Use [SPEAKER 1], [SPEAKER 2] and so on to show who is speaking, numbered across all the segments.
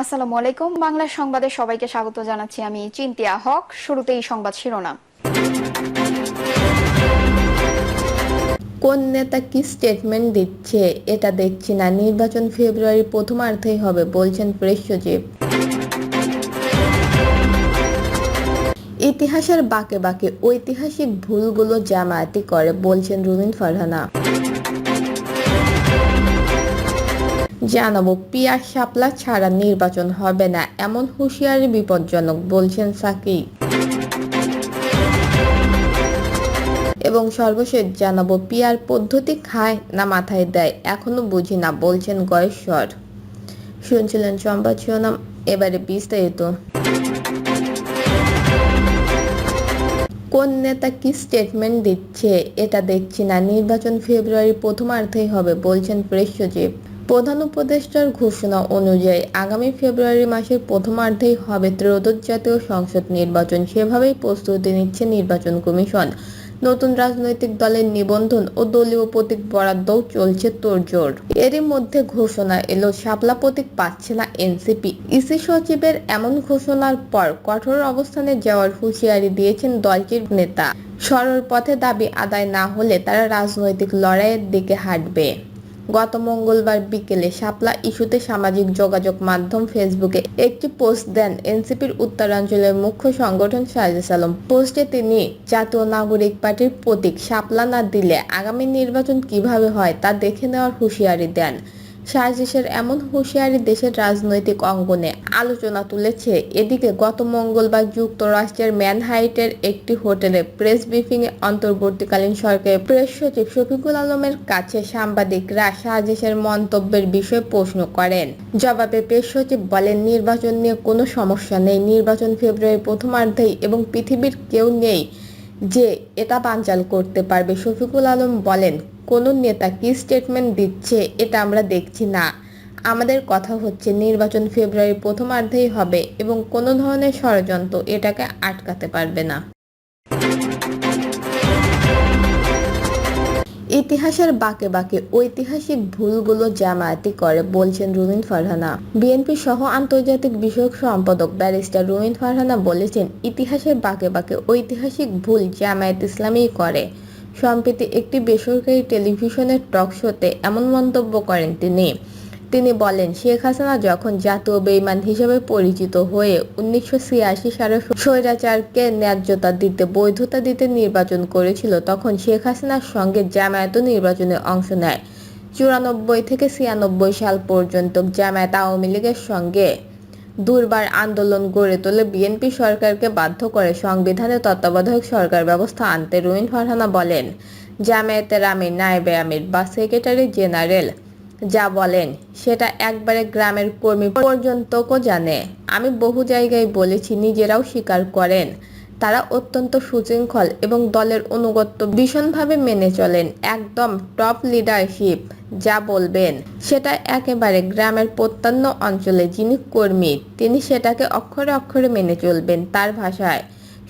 [SPEAKER 1] আসসালামু আলাইকুম। বাংলা সংবাদে সবাইকে স্বাগত জানাচ্ছি আমি চিন্তিয়া হক। শুরুতেই সংবাদ শিরোনাম।
[SPEAKER 2] কোন নেতা কি স্টেটমেন্ট দিচ্ছে, এটা দেখছি না। নির্বাচন ফেব্রুয়ারি প্রথমার্ধেই হবে, বলছেন প্রেস সচিব। ইতিহাসের বাকে বাকে ঐতিহাসিক ভুলগুলো জামায়াতি করে, বলছেন রুমিন ফারহানা। জানাব পিয়ার শাপলা ছাড়া নির্বাচন হবে না, এমন হুঁশিয়ারি বিপজ্জনক, বলছেন সাকি এবং সর্বশেষ জানাব, পিয়ার পদ্ধতি খায় না মাথায় দেয়, এখনও বুঝি না, বলছেন গয়েশ্বর। শুনছিলেন সংবাদ শিরোনাম, এবারে বিস্তারিত। কোন নেতা কি স্টেটমেন্ট দিচ্ছে, এটা দেখছি না, নির্বাচন ফেব্রুয়ারি প্রথমার্ধেই হবে, বলছেন প্রেস সচিব। প্রধান উপদেষ্টার ঘোষণা অনুযায়ী আগামী ফেব্রুয়ারি মাসের প্রথমার্ধেই হবে ত্রয়োদশ জাতীয় সংসদ নির্বাচন। সেভাবেই প্রস্তুতি নিচ্ছে নির্বাচন কমিশন। নতুন রাজনৈতিক দলের নিবন্ধন ও দলীয় প্রতীক বরাদ্দও চলছে তোড়জোড়। এরই মধ্যে ঘোষণা এলো, শাপলা প্রতীক পাচ্ছে না এনসিপি। ইসি সচিবের এমন ঘোষণার পর কঠোর অবস্থানে যাওয়ার হুঁশিয়ারি দিয়েছেন দলটির নেতা। সরল পথে দাবি আদায় না হলে তারা রাজনৈতিক লড়াইয়ের দিকে হাঁটবে। গত মঙ্গলবার বিকেলে শাপলা ইস্যুতে সামাজিক যোগাযোগ মাধ্যম ফেসবুকে একটি পোস্ট দেন এনসিপির উত্তরাঞ্চলের মুখ্য সংগঠন সাজেস আলম পোস্টে তিনি, জাতীয় নাগরিক পার্টির প্রতীক, শাপলা না দিলে আগামী নির্বাচন কীভাবে হয় তা দেখে নেওয়ার হুঁশিয়ারি দেন। সার্জিসের এমন হুঁশিয়ারি দেশের রাজনৈতিক অঙ্গনে আলোচনা তুলেছে। এদিকে গত মঙ্গলবার যুক্তরাষ্ট্রের ম্যানহাইটের একটি হোটেলে প্রেস ব্রিফিং এ অন্তর্বর্তীকালীন সরকারের প্রেস সচিব শফিকুল আলমের কাছে সাংবাদিকরা সার্জিসের মন্তব্যের বিষয়ে প্রশ্ন করেন। জবাবে প্রেস সচিব বলেন, নির্বাচন নিয়ে কোনো সমস্যা নেই। নির্বাচন ফেব্রুয়ারি প্রথমার্ধেই এবং পৃথিবীর কেউ নেই যে এটা বানচাল করতে পারবে। শফিকুল আলম বলেন কোনো নেতা কি স্টেটমেন্ট দিচ্ছে, এটা আমরা দেখছি না। আমাদের কথা হচ্ছে নির্বাচন ফেব্রুয়ারি প্রথমার্ধেই হবে এবং কোনো ধরনের ষড়যন্ত্র এটাকে আটকাতে পারবে না। ইতিহাসের বাকে বাকে ঐতিহাসিক ভুলগুলো জামায়াতি করে, বলছেন রুমিন ফারহানা। বিএনপি সহ আন্তর্জাতিক বিষয়ক সম্পাদক ব্যারিস্টার রুমিন ফারহানা বলেছেন, ইতিহাসের বাকে বাকে ঐতিহাসিক ভুল জামায়াত ইসলামী করে। সম্প্রতি একটি বেসরকারি টেলিভিশনের টক শোতে এমন মন্তব্য করেন তিনি। তিনি বলেন, শেখ হাসিনা যখন জাতীয় বেইমান হিসেবে পরিচিত হয়ে উনিশশো ছিয়াশি সালে স্বৈরাচারকে ন্যায্যতা দিতে, বৈধতা দিতে নির্বাচন করেছিল, তখন শেখ হাসিনার সঙ্গে জামায়াত নির্বাচনে অংশ নেয়। চুরানব্বই থেকে ছিয়ানব্বই সাল পর্যন্ত জামায়াত আওয়ামী লীগের সঙ্গে দুর্বার আন্দোলন গড়ে তোলে বিএনপি সরকারকে বাধ্য করে সংবিধানে তত্ত্বাবধায়ক সরকার ব্যবস্থা আনতে রুইন ফারহানা বলেন জামায়াতের আমির নায়েবে আমির বা সেক্রেটারি জেনারেল যা বলেন, সেটা একবারে গ্রামের কর্মী পর্যন্তও জানে। আমি বহু জায়গায় বলেছি, নিজেরাও স্বীকার করেন। তারা অত্যন্ত সুশৃঙ্খল এবং দলের অনুগত্য ভীষণভাবে মেনে চলেন একদম টপ লিডারশিপ যা বলবেন। সেটা একেবারে গ্রামের প্রত্যন্ত অঞ্চলে যিনি কর্মী, তিনি সেটাকে অক্ষরে অক্ষরে মেনে চলবেন তার ভাষায়।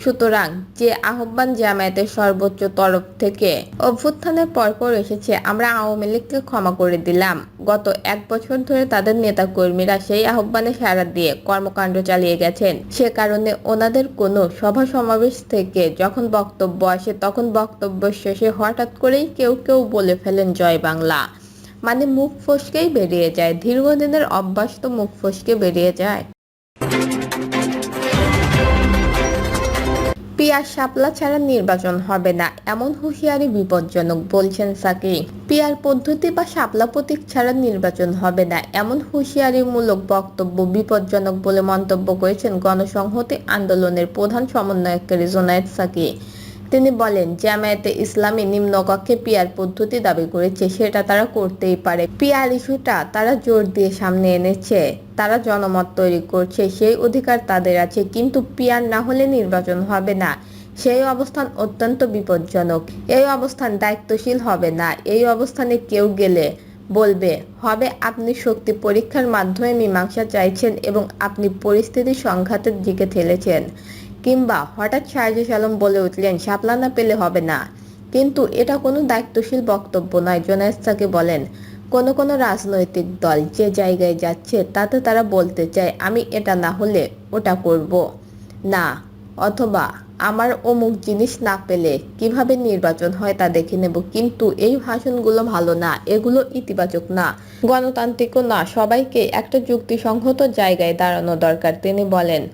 [SPEAKER 2] সুতরাং যে আহ্বান জামায়াতের সর্বোচ্চ তরফ থেকে অভ্যুত্থানের পরপর এসেছে, আমরা আওয়ামী লীগকে ক্ষমা করে দিলাম। গত এক বছর ধরে তাদের নেতা কর্মীরা সেই আহ্বানে সাড়া দিয়ে কর্মকাণ্ড চালিয়ে গেছেন। সে কারণে ওনাদের কোনো সভা সমাবেশ থেকে যখন বক্তব্য আসে, তখন বক্তব্য শেষে হঠাৎ করেই কেউ কেউ বলে ফেলেন, জয় বাংলা। মানে মুখ ফসকেই বেরিয়ে যায়, দীর্ঘদিনের অভ্যাস তো মুখ ফসকে বেরিয়ে যায়। পিয়ার শাপলা ছাড়া নির্বাচন হবে না, এমন হুঁশিয়ারি বিপজ্জনক, বলছেন সাকি পিয়ার পদ্ধতি বা শাপলা প্রতীক ছাড়া নির্বাচন হবে না, এমন হুঁশিয়ারিমূলক বক্তব্য বিপজ্জনক বলে মন্তব্য করেছেন গণসংহতি আন্দোলনের প্রধান সমন্বয়কারী জোনায়েদ সাকি তিনি বলেন, জামায়াতে ইসলামী নিম্নকক্ষে পিয়ার পদ্ধতি দাবি করেছে, সেটা তারা করতেই পারে। পিয়ার ইস্যুটা তারা জোর দিয়ে সামনে এনেছে, তারা জনমত তৈরি করছে, সেই অধিকার তাদের আছে, কিন্তু পিয়ার না হলে নির্বাচন হবে না। সেই অবস্থান অত্যন্ত বিপজ্জনক। এই অবস্থান দায়িত্বশীল হবে না। এই অবস্থানে কেউ গেলে বলবে, হবে, আপনি শক্তি পরীক্ষার মাধ্যমে মীমাংসা চাইছেন এবং আপনি পরিস্থিতি সংঘাতের দিকে ঠেলেছেন। কিংবা হঠাৎ শাহজাহ আলম বলে উঠলেন শাপলা না পেলে হবে না। কিন্তু এটা কোনো দায়িত্বশীল বক্তব্য নয়, জোনায়েস্তাকে বলেন। কোনো কোনো রাজনৈতিক দল যে জায়গায় যাচ্ছে, তাতে তারা বলতে চায়, আমি এটা না হলে ওটা করব। না, অথবা, আমার অমুক জিনিস না পেলে কীভাবে নির্বাচন হয় তা দেখে নেব, কিন্তু এই ভাষণগুলো ভালো না, এগুলো ইতিবাচক না। গণতান্ত্রিকও না, সবাইকে একটা যুক্তিসংহত জায়গায় দাঁড়ানো দরকার, তিনি বলেন।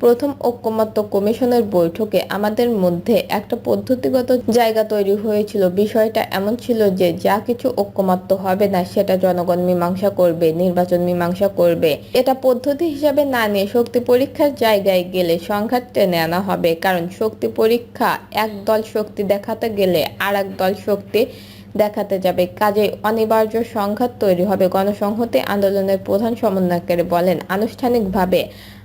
[SPEAKER 2] প্রথম ঐক্যমত্য কমিশনের বৈঠকে আমাদের মধ্যে একটা পদ্ধতিগত জায়গা তৈরি হয়েছিল। বিষয়টা এমন ছিল যে, যা কিছু ঐক্যমত্য হবে না, সেটা জনগণ মীমাংসা করবে, নির্বাচন মীমাংসা করবে। এটা পদ্ধতি হিসাবে না নিয়ে শক্তি পরীক্ষার জায়গায় গেলে সংঘাত টেনে আনা হবে। কারণ শক্তি পরীক্ষা, এক দল শক্তি দেখাতে গেলে আর দল শক্তি দেখাতে যাবে। কাজে অনিবার্য সংঘাত তৈরি হবে। গণসংহতি আন্দোলনের প্রধান সমন্বয়কারী বলেন, আনুষ্ঠানিকভাবে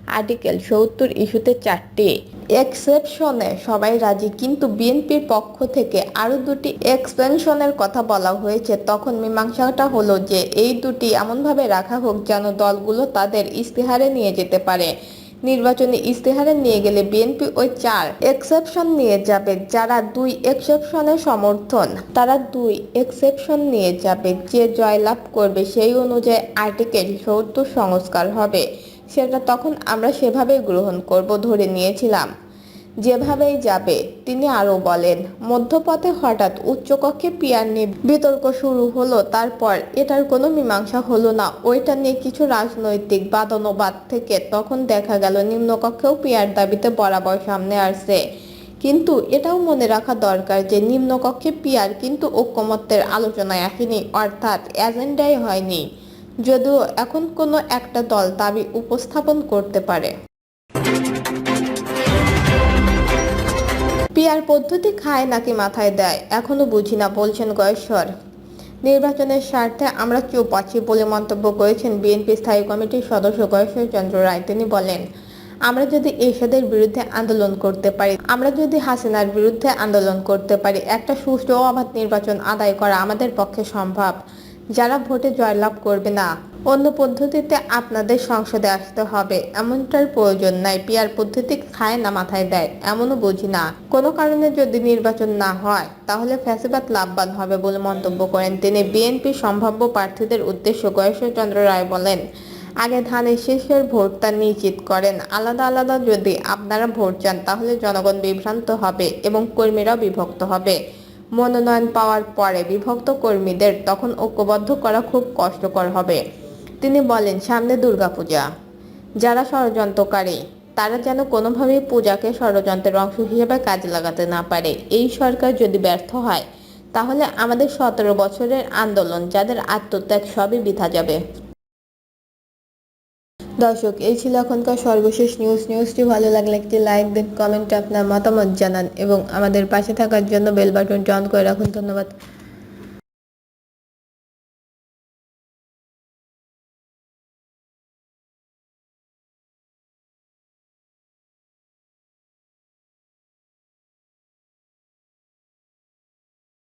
[SPEAKER 2] আর্টিকেল সত্তর ইস্যুতে চারটি এক্সেপশনে সবাই রাজি, কিন্তু বিএনপির পক্ষ থেকে আরও দুটি এক্সপেনশনের কথা বলা হয়েছে। তখন মীমাংসাটা হলো যে, এই দুটি এমনভাবে রাখা হোক যেন দলগুলো তাদের ইস্তেহারে নিয়ে যেতে পারে। নির্বাচনী ইস্তেহারে নিয়ে গেলে বিএনপি ওই চার এক্সেপশন নিয়ে যাবে, যারা দুই এক্সেপশনের সমর্থন। তারা দুই এক্সেপশন নিয়ে যাবে, যে জয়লাভ করবে সেই অনুযায়ী আর্টিকেল সত্তর সংস্কার হবে। সেটা তখন আমরা সেভাবে গ্রহণ করব, ধরে নিয়েছিলাম। যেভাবেই যাবে, তিনি আরও বলেন, মধ্যপথে হঠাৎ উচ্চকক্ষে পিয়ার নিয়ে বিতর্ক শুরু হলো, তারপর এটার কোনো মীমাংসা হলো না। ওইটা নিয়ে কিছু রাজনৈতিক বাদনবাদ থেকে তখন দেখা গেল, নিম্নকক্ষেও পিয়ার দাবিতে বরাবর সামনে আসছে। কিন্তু এটাও মনে রাখা দরকার যে, নিম্নকক্ষে পিয়ার কিন্তু ঐক্যমত্যের আলোচনায় আসেনি, অর্থাৎ এজেন্ডাই হয়নি। যদিও এখন কোনো একটা দল দাবি উপস্থাপন করতে পারে। পিয়ার পদ্ধতি খায় নাকি মাথায় দেয়, এখনও বুঝি না, বলছেন গয়েশ্বর। নির্বাচনের স্বার্থে আমরা চুপ আছি বলে মন্তব্য করেছেন বিএনপি স্থায়ী কমিটির সদস্য গয়েশ্বর চন্দ্র রায়। তিনি বলেন, আমরা যদি এরশাদের বিরুদ্ধে আন্দোলন করতে পারি, আমরা যদি হাসিনার বিরুদ্ধে আন্দোলন করতে পারি, একটা সুষ্ঠু অবাধ নির্বাচন আদায় করা আমাদের পক্ষে সম্ভব। যারা ভোটে জয়লাভ করবে না অন্য পদ্ধতিতে আপনাদের সংসদে আসতে হবে। এমনটার প্রয়োজন নাই। পিয়ার পদ্ধতি খায় না, মাথায় দেয়। এমনও বুঝি না। কোনো কারণে যদি নির্বাচন না হয়, তাহলে ফ্যাসিবাদ লাভবান হবে বলে মন্তব্য করেন তিনি। বিএনপি সম্ভাব্য প্রার্থীদের উদ্দেশ্যে গয়েশ্বরচন্দ্র রায় বলেন, আগে ধানের শীষের ভোটটা নিশ্চিত করেন। আলাদা আলাদা যদি আপনারা ভোট চান, তাহলে জনগণ বিভ্রান্ত হবে এবং কর্মীরাও বিভক্ত হবে। মনোনয়ন পাওয়ার পরে বিভক্ত কর্মীদের তখন ঐক্যবদ্ধ করা খুব কষ্টকর হবে। তিনি বলেন, সামনে দুর্গাপূজা। যারা ষড়যন্ত্রকারী, তারা যেন কোনোভাবেই পূজাকে ষড়যন্ত্রের অংশ হিসেবে কাজে লাগাতে না পারে। এই সরকার যদি ব্যর্থ হয়, তাহলে আমাদের সতেরো বছরের আন্দোলন, যাদের আত্মত্যাগ সবই বিধা যাবে। দর্শক, এই ছিল এখনকার সর্বশেষ নিউজ নিউজটি ভালো লাগলে একটি লাইক দিন কমেন্টে আপনার মতামত জানান এবং আমাদের পাশে থাকার জন্য বেল বাটনটি অন করে রাখুন। ধন্যবাদ।